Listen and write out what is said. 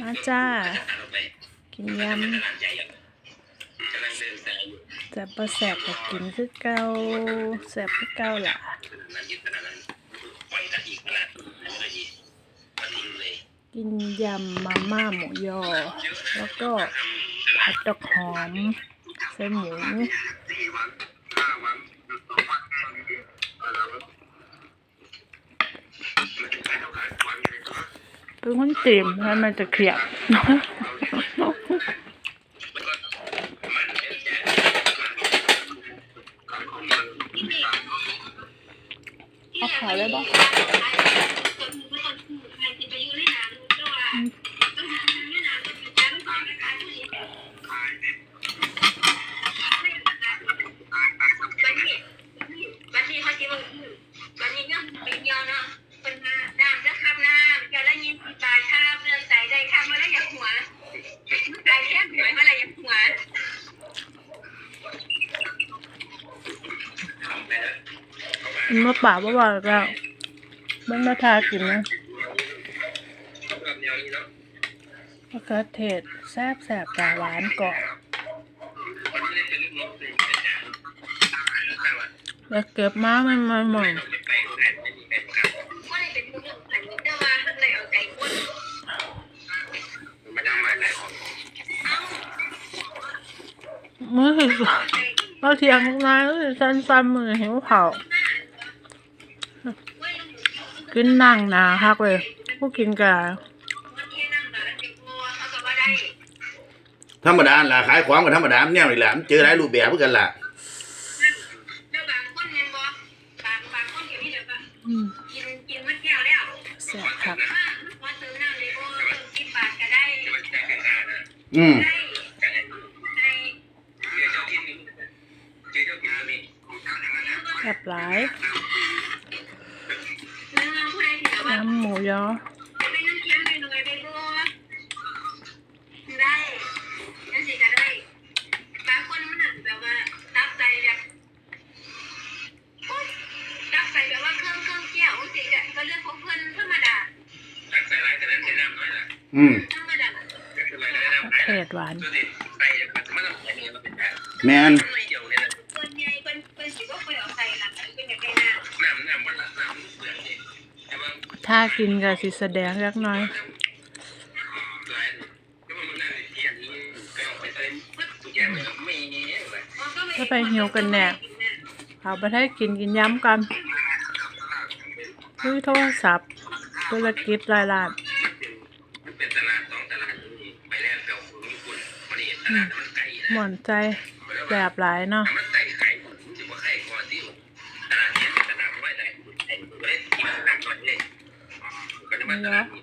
มาจ้า กินยำแซ่บปะแซ่บก็กินคือเกาแซ่บคือเกาล่ะกินยำมาม่าหมูยอ แล้วก็ผัดดอกหอมใส่หมู เป็นคนเต็มแล้วมันจะเครียดเอาขายได้ป มันมาป่าบ่ว่าแล้ว มันมาทากินนะมะเขือเทศแซ่บแซ่บกาหวานกรอบแล้วเก็บมามันมันหมดเมื่อคือเราเทียงนายก็สั้นๆมือหิวเผา กินนั่งหนาคักเลยพวกกินกาธรรมดาล่ะขายของก็ธรรมดาเนี่ยนี่แหละมันเจอหลายรูปแบบเหมือนกันล่ะอืมกินกินมันแก้วแล้วแซ่บคักพอซื้อน้ำเลยโอ้เติมสิบบาทก็ได้อืมได้ได้แซ่บหลาย เนื้อผู้ใดที่ แบบว่าน้ำหมูยอเป็นน้ำเค็มหน่อยๆไปบัวได้ยังสิก็ได้บางคนมันแบบว่าตักใส่แบบตักใส่แบบว่าเครื่องเครื่องแก้วสิก็เรื่องของเพื่อนธรรมดาอืมธรรมดา เผ็ดหวานแมนส่ ถ้ากินก็สิแสดงเล็กน้อยถ้าไปหิวกันแน่เอาไปให้กินกินย้ำกันคุยโทรศัพท์ธุรกิจรายลานอืมหม่อนใจแบบหลายเนาะ เ